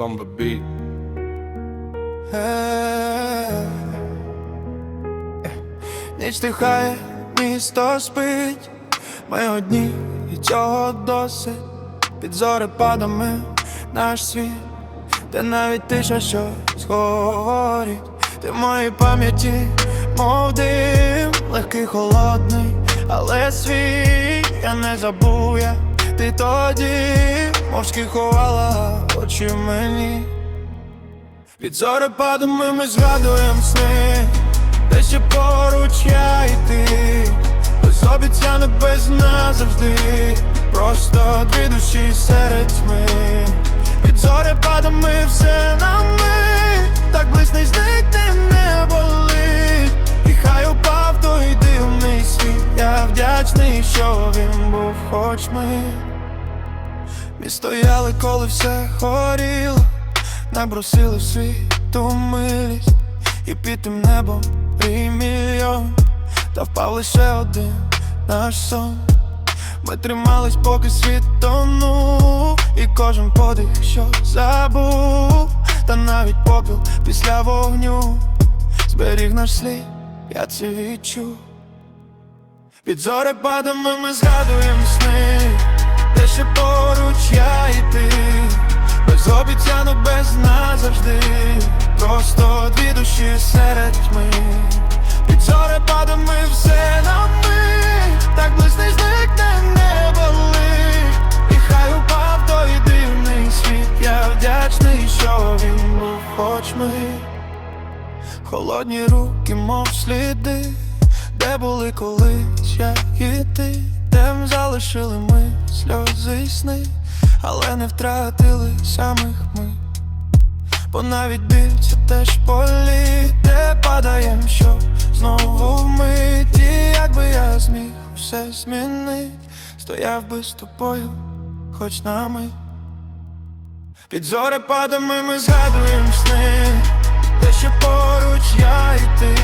Lumber Beat. Е, Ніч тихає, місто спить, ми одні і цього досить. Під зорепадами наш світ, де навіть тиша щось говорить Ти в моїй пам'яті, мов дим, легкий холодний, але свій. Я не забув я Ти тоді мовчки ховала очі мені. Під зорепадами ми згадуємо сни, де ще поруч я і ти. Без обіцянок, без назавжди. Просто дві душі серед тьми Під зорепадами все на ми. Так блисне й зникне не болить. І хай упав той дивний світ. Я вдячний, що він був хоч ми Ми стояли, коли все горіло. Набросили в світу милість. І під тим небом і Та впав лише один наш сон. Ми тримались, поки світ тонув. І кожен подих, що забув. Та навіть попіл після вогню. Зберіг наш слід, я це відчув. Під зорепадами ми згадуємо сни, де ще поруч я і ти, без обіцянок, без назавжди, просто дві душі серед тьми. Під зорепадами все на ми, так близько зникне не болить. І хай упав той дивний світ, я вдячний, що він був, хоч ми. Холодні руки, мов сліди, де були колись я і ти, Тем залишили ми сльози й сни, але не втратили самих ми. Бо навіть біль теж полі, де падаєм, що знову вмить І якби я зміг все змінить, стояв би з тобою, хоч на мить. Під зорепадами ми згадуємо сни, де ще поруч я і ти,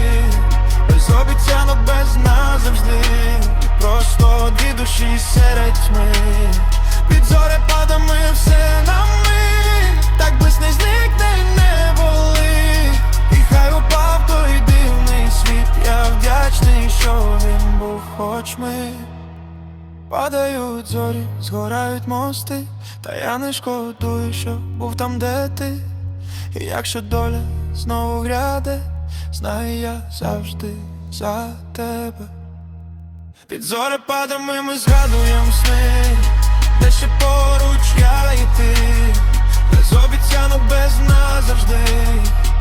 без обіцянок, без І просто дві душі серед тьми. Під зорепадами все на ми, так блисне зникне не болить. І хай упав той дивний світ, я вдячний, що він був, хоч ми. Падають зорі, згорають мости, та я не шкодую, що був там, де ти. І якщо доля знову гряде, знаю я завжди за тебе. Під зори падами, ми згадуємо сни, де ще поруч я і ти без обіцянок без нас завжди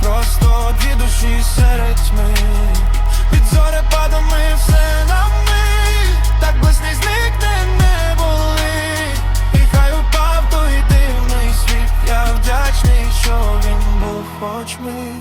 просто дві душі серед тьми Під зори падами все на ми, так блесний зникне не були, і хай упав той дивний світ, я вдячний, що він був хоч ми